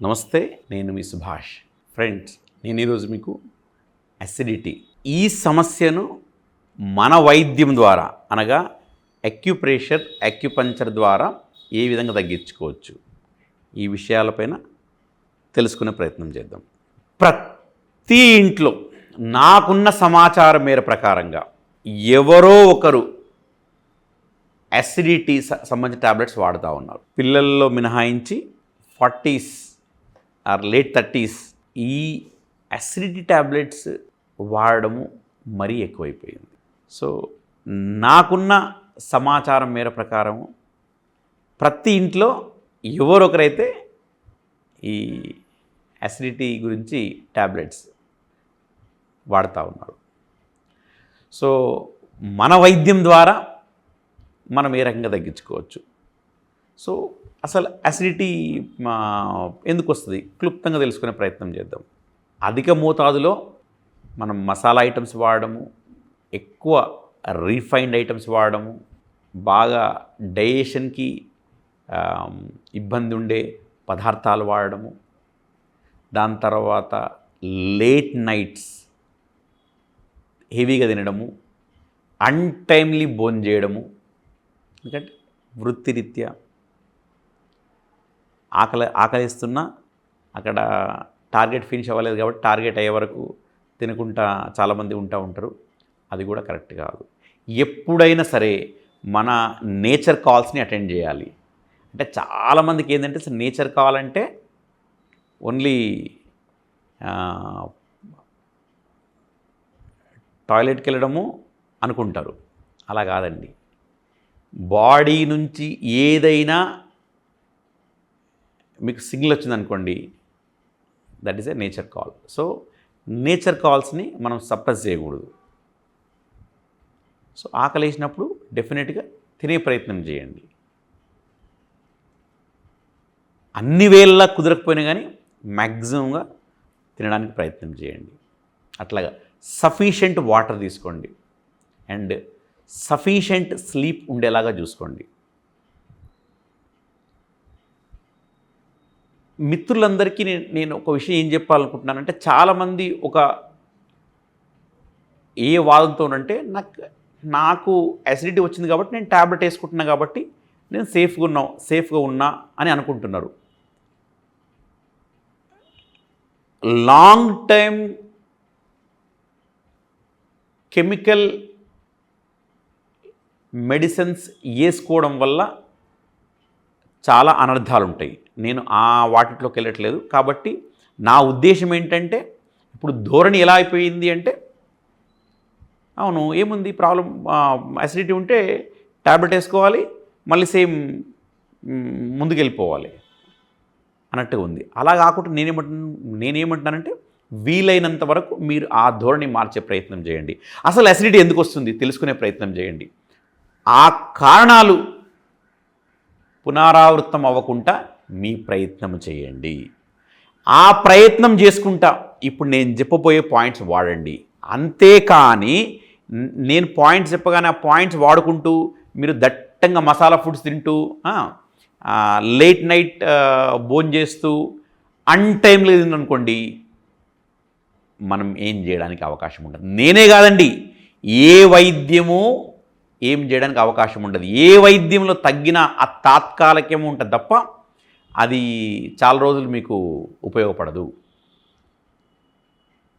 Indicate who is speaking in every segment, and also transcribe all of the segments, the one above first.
Speaker 1: నమస్తే నేను మీ సుభాష్. ఫ్రెండ్స్ నేను ఈరోజు మీకు అసిడిటీ ఈ సమస్యను మన వైద్యం ద్వారా అనగా అక్యుప్రెషర్ అక్యుపంచర్ ద్వారా ఏ విధంగా తగ్గించుకోవచ్చు? ఈ విషయాలపైన తెలుసుకునే ప్రయత్నం చేద్దాం. ప్రతి ఇంట్లో నాకున్న సమాచారం మేర ప్రకారంగా ఎవరో ఒకరు అసిడిటీ సంబంధించిన టాబ్లెట్స్ వాడుతూ ఉన్నారు. పిల్లల్లో మినహాయించి ఫార్టీస్ ఆర్ లేట్ థర్టీస్ ఈ అసిడిటీ టాబ్లెట్స్ వాడడము మరీ ఎక్కువైపోయింది. సో నాకున్న సమాచారం మేర ప్రకారం ప్రతి ఇంట్లో ఎవరొకరైతే ఈ అసిడిటీ గురించి టాబ్లెట్స్ వాడుతూ ఉన్నారు. సో మన వైద్యం ద్వారా మనం ఏ రకంగా తగ్గించుకోవచ్చు? సో అసలు అసిడిటీ మా, ఎందుకు వస్తుంది క్లుప్తంగా తెలుసుకునే ప్రయత్నం చేద్దాం. అధిక మోతాదులో మనం మసాలా ఐటమ్స్ వాడడము ఎక్కువ రీఫైన్డ్ ఐటమ్స్ వాడడము బాగా డైజెషన్కి ఇబ్బంది ఉండే పదార్థాలు వాడడము దాని తర్వాత లేట్ నైట్స్ హెవీగా తినడము అన్టైమ్లీ బోన్ చేయడము ఎందుకంటే వృత్తిరీత్యా ఆకలి ఆకలిస్తున్నా అక్కడ టార్గెట్ ఫినిష్ అవ్వలేదు కాబట్టి టార్గెట్ అయ్యే వరకు తినకుండా చాలామంది ఉంటా ఉంటారు. అది కూడా కరెక్ట్ కాదు. ఎప్పుడైనా సరే మన నేచర్ కాల్స్ని అటెండ్ చేయాలి. అంటే చాలామందికి ఏంటంటే అసలు నేచర్ కాల్ అంటే ఓన్లీ టాయిలెట్కి వెళ్ళడము అనుకుంటారు. అలా కాదండి. బాడీ నుంచి ఏదైనా మీకు సిగ్నల్ వచ్చిందనుకోండి that is a nature call so nature కాల్స్ని మనం సప్రెస్ చేయకూడదు. సో ఆకలి వేసినప్పుడు డెఫినెట్గా తినే ప్రయత్నం చేయండి. అన్ని వేళలా కుదరకపోయినా కానీ మ్యాక్సిమంగా తినడానికి ప్రయత్నం చేయండి. అట్లాగా సఫీషియంట్ వాటర్ తీసుకోండి. అండ్ సఫీషియంట్ స్లీప్ ఉండేలాగా చూసుకోండి. మిత్రులందరికీ నేను ఒక విషయం ఏం చెప్పాలనుకుంటున్నానంటే చాలామంది ఒక ఏ వాదంతోనంటే నాకు నాకు అసిడిటీ వచ్చింది కాబట్టి నేను ట్యాబ్లెట్ వేసుకుంటున్నా కాబట్టి నేను సేఫ్గా ఉన్నా సేఫ్గా ఉన్నా అని అనుకుంటున్నారు. లాంగ్ టైమ్ కెమికల్ మెడిసిన్స్ వేసుకోవడం వల్ల చాలా అనర్థాలు ఉంటాయి నేను ఆ వాటిలోకి వెళ్ళట్లేదు కాబట్టి నా ఉద్దేశం ఏంటంటే ఇప్పుడు ధోరణి ఎలా అయిపోయింది అంటే అవును ఏముంది ప్రాబ్లం అసిడిటీ ఉంటే ట్యాబ్లెట్ వేసుకోవాలి మళ్ళీ సేమ్ ముందుకెళ్ళిపోవాలి అన్నట్టు అన్నట్టుగా ఉంది. అలా కాకుండా నేనేమంటున్నా నేనేమంటున్నానంటే వీలైనంత వరకు మీరు ఆ ధోరణి మార్చే ప్రయత్నం చేయండి. అసలు అసిడిటీ ఎందుకు వస్తుంది తెలుసుకునే ప్రయత్నం చేయండి. ఆ కారణాలు పునరావృతం అవ్వకుండా మీ ప్రయత్నం చేయండి. ఆ ప్రయత్నం చేసుకుంటా. ఇప్పుడు నేను చెప్పబోయే పాయింట్స్ వాడండి. అంతేకాని నేను పాయింట్స్ చెప్పగానే ఆ పాయింట్స్ వాడుకుంటూ మీరు దట్టంగా మసాలా ఫుడ్స్ తింటూ లేట్ నైట్ భోజనం చేస్తూ అన్టైమ్లో అనుకోండి మనం ఏం చేయడానికి అవకాశం ఉండదు. నేనే కాదండి. ఏ వైద్యము ఏం చేయడానికి అవకాశం ఉండదు. ఏ వైద్యంలో తగ్గినా ఆ తాత్కాలికం ఉంటుంది తప్ప అది చాలా రోజులు మీకు ఉపయోగపడదు.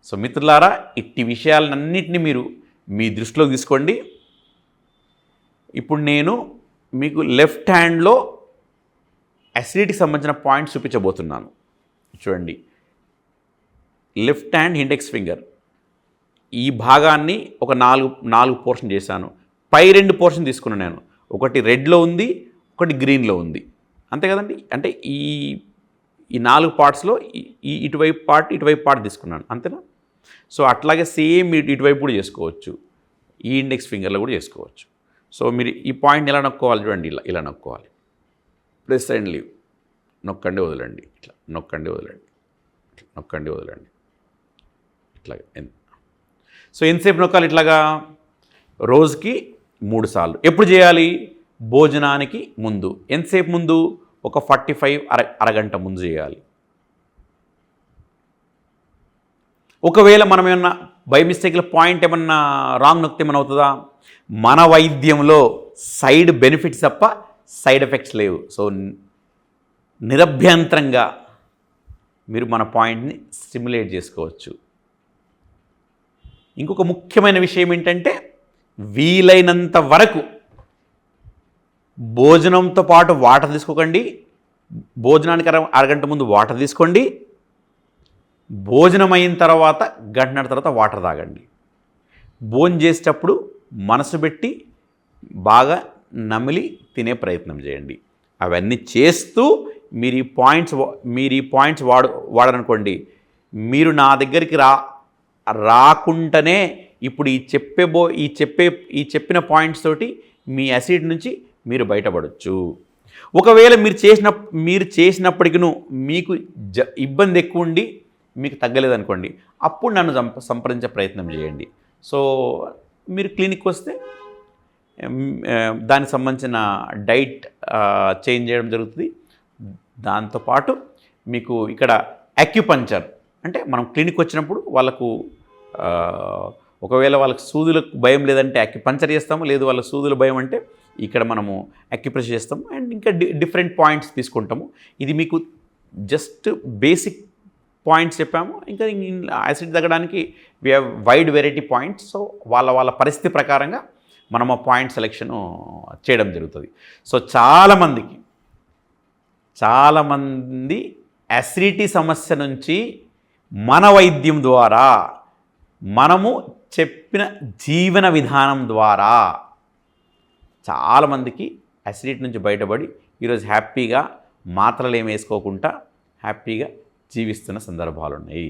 Speaker 1: సో మిత్రులారా ఇట్టి విషయాలన్నింటినీ మీరు మీ దృష్టిలో తీసుకోండి. ఇప్పుడు నేను మీకు లెఫ్ట్ హ్యాండ్లో అసిడిటీకి సంబంధించిన పాయింట్స్ చూపించబోతున్నాను. చూడండి. Left hand index finger. ఈ భాగాన్ని ఒక నాలుగు నాలుగు పోర్షన్ చేశాను. పై రెండు పోర్షన్ తీసుకున్నాను నేను. ఒకటి రెడ్లో ఉంది ఒకటి గ్రీన్లో ఉంది. అంతే కదండి? అంటే ఈ ఈ నాలుగు పార్ట్స్లో ఈ- ఇటువైపు పార్ట్ ఇటువైపు పార్ట్ తీసుకున్నాను. అంతేనా? సో అట్లాగే సేమ్ ఇటు ఇటువైపు కూడా చేసుకోవచ్చు. ఈ ఇండెక్స్ ఫింగర్లో కూడా చేసుకోవచ్చు. సో మీరు ఈ పాయింట్ ఎలా నొక్కోవాలి చూడండి. ఇలా ఇలా నొక్కోవాలి. Press and leave. నొక్కండి వదలండి. ఇట్లా. నొక్కండి వదలండి. ఇట్లా. నొక్కండి వదలండి. ఇట్లాగా. సో ఎంతసేపు నొక్కాలి ఇట్లాగా? రోజుకి మూడు సార్లు ఎప్పుడు చేయాలి? భోజనానికి ముందు. ఎంతసేపు ముందు? ఒక ఫార్టీ ఫైవ్ అర అరగంట ముందు చేయాలి. ఒకవేళ మనం ఏమన్నా బై మిస్టేక్లో పాయింట్ ఏమన్నా రాంగ్ నొక్కితే ఏమైనా అవుతుందా మన వైద్యంలో సైడ్ బెనిఫిట్స్ తప్ప సైడ్ ఎఫెక్ట్స్ లేవు. సో నిరభ్యంతరంగా మీరు మన పాయింట్ని స్టిమ్యులేట్ చేసుకోవచ్చు. ఇంకొక ముఖ్యమైన విషయం ఏంటంటే వీలైనంత వరకు భోజనంతో పాటు వాటర్ తీసుకోకండి. భోజనానికి అర అరగంట ముందు వాటర్ తీసుకోండి. భోజనం అయిన తర్వాత గంటన్నర తర్వాత వాటర్ తాగండి. భోజనం చేసేటప్పుడు మనసు పెట్టి బాగా నమిలి తినే ప్రయత్నం చేయండి. అవన్నీ చేస్తూ మీరు ఈ పాయింట్స్ వా- మీరు ఈ పాయింట్స్ వాడు వాడరనుకోండి మీరు నా దగ్గరికి రా రాకుండానే ఇప్పుడు ఈ చెప్పేబో ఈ చెప్పే ఈ చెప్పిన పాయింట్స్ తోటి మీ అసిడ్ నుంచి మీరు బయటపడవచ్చు ఒకవేళ మీరు చేసిన మీరు చేసినప్పటికీ మీకు జ ఇబ్బంది ఎక్కువ ఉండి మీకు తగ్గలేదనుకోండి అప్పుడు నన్ను సంప సంప్రదించే ప్రయత్నం చేయండి. సో మీరు క్లినిక్ వస్తే దానికి సంబంధించిన డైట్ చేంజ్ చేయడం జరుగుతుంది. దాంతోపాటు మీకు ఇక్కడ అక్యుపంచర్ అంటే మనం క్లినిక్ వచ్చినప్పుడు వాళ్ళకు ఒకవేళ వాళ్ళకి సూదులకు భయం లేదంటే అక్యుపంచర్ చేస్తాము లేదు వాళ్ళ సూదుల భయం అంటే ఇక్కడ మనము అక్యుప్రెషర్ చేస్తాము అండ్ ఇంకా డి డిఫరెంట్ పాయింట్స్ తీసుకుంటాము. ఇది మీకు జస్ట్ బేసిక్ పాయింట్స్ చెప్పాము. ఇంకా యాసిడ్ తగ్గడానికి we have wide variety points so వాళ్ళ వాళ్ళ పరిస్థితి ప్రకారంగా మనం ఆ పాయింట్ సెలెక్షన్ చేయడం జరుగుతుంది. సో చాలామందికి చాలామంది అసిడిటీ సమస్య నుంచి మన వైద్యం ద్వారా మనము చెప్పిన జీవన విధానం ద్వారా చాలామందికి అసిడిటీ నుంచి బయటపడి ఈరోజు హ్యాపీగా మాత్రలు ఏమి వేసుకోకుండా హ్యాపీగా జీవిస్తున్న సందర్భాలున్నాయి.